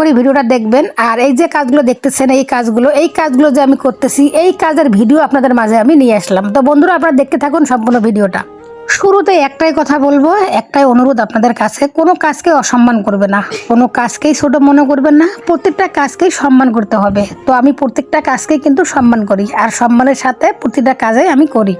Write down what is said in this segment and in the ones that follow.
করে ভিডিওটা দেখবেন। আর এই যে কাজগুলো দেখতেছেন, এই কাজগুলো এই কাজগুলো যে আমি করতেছি, এই কাজের ভিডিও আপনাদের মাঝে আমি নিয়ে আসলাম। তো বন্ধুরা, আপনারা দেখতে থাকুন সম্পূর্ণ ভিডিওটা। শুরুতে একটাই কথা বলব, একটাই অনুরোধ আপনাদের কাছে, কোনো কাজকে অসম্মান করবে না। কোনো কাজকেই ছোট মনে করবেন না, প্রত্যেকটা কাজকেই সম্মান করতে হবে। তো আমি প্রত্যেকটা কাজকেই কিন্তু সম্মান করি, আর সম্মানের সাথে প্রতিটা কাজে আমি করি।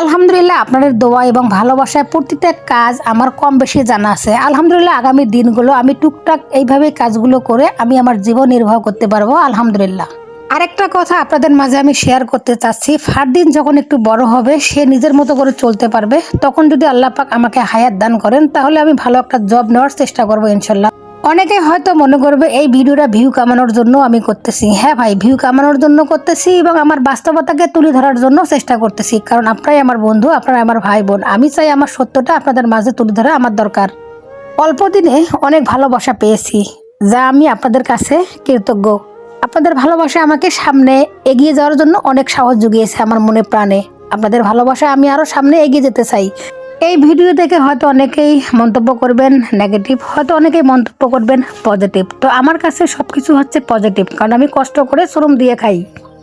আলহামদুলিল্লাহ, আপনাদের দোয়া এবং ভালোবাসায় প্রতিটা কাজ আমার কম বেশি জানা আছে। আলহামদুলিল্লাহ, আগামী দিনগুলো আমি টুকটাক এইভাবে কাজগুলো করে আমি আমার জীবন নির্বাহ করতে পারব, আলহামদুলিল্লাহ। আরেকটা কথা আপনাদের মাঝে আমি শেয়ার করতে চাচ্ছি, ফারদিন যখন একটু বড় হবে, সে নিজের মতো করে চলতে পারবে। তখন যদি আল্লাহ পাক আমাকে হায়াত দান করেন, তাহলে আমি ভালো একটা জব নেওয়ার চেষ্টা করব, ইনশাল্লাহ। অনেকে হয়তো মনে করবে, এই ভিডিওটা ভিউ কামানোর জন্য আমি করতেছি। হ্যাঁ ভাই ভিউ কামানোর জন্য করতেছি এবং আমার বাস্তবতাকে তুলে ধরার জন্য চেষ্টা করতেছি। কারণ আপনারাই আমার বন্ধু আপনারা আমার ভাই বোন আমি চাই আমার সত্যটা আপনাদের মাঝে তুলে ধরা আমার দরকার। অল্প দিনে অনেক ভালোবাসা পেয়েছি, যা আমি আপনাদের কাছে কৃতজ্ঞ। আপনাদের ভালোবাসা আমাকে সামনে এগিয়ে যাওয়ার জন্য অনেক সাহস জুগিয়েছে আমার মনে প্রাণে। আপনাদের ভালোবাসা আমি আরও সামনে এগিয়ে যেতে চাই। এই ভিডিও থেকে হয়তো অনেকেই মন্তব্য করবেন নেগেটিভ হয়তো অনেকেই মন্তব্য করবেন পজিটিভ তো আমার কাছে সব কিছু হচ্ছে পজিটিভ কারণ আমি কষ্ট করে শ্রম দিয়ে খাই।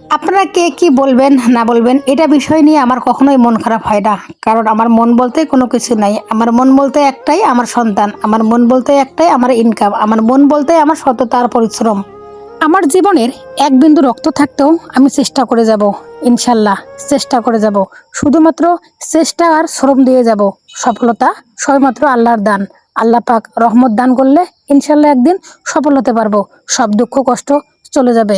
আপনারা কে কি বলবেন, না বলবেন, এটা বিষয় নিয়ে আমার কখনোই মন খারাপ হয় না। কারণ আমার মন বলতে কোনো কিছু নাই। আমার মন বলতে একটাই আমার সন্তান, আমার মন বলতে একটাই আমার ইনকাম আমার মন বলতে আমার সততার পরিশ্রম। আমার জীবনের এক বিন্দু রক্ত থাকতেও আমি চেষ্টা করে যাব, ইনশাল্লাহ চেষ্টা করে যাব। শুধুমাত্র চেষ্টা আর শ্রম দিয়ে যাব। সফলতা সবেমাত্র আল্লাহর দান। আল্লাহ পাক রহমত দান করলে ইনশাল্লাহ একদিন সফল হতে পারব। সব দুঃখ কষ্ট চলে যাবে।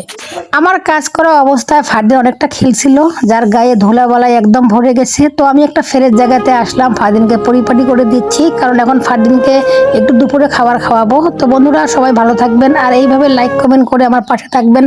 আমার কাজ করা অবস্থায় ফার্দিন অনেকটা খিলছিল যার গায়ে ধুলাবালায় একদম ভরে গেছে। তো আমি একটা ফেরের জায়গাতে আসলাম, ফাদিনকে পরিপাটি করে দিচ্ছি, কারণ এখন ফাদিনকে একটু দুপুরে খাবার খাওয়াবো। তো বন্ধুরা, সবাই ভালো থাকবেন, আর এইভাবে লাইক কমেন্ট করে আমার পাশে থাকবেন।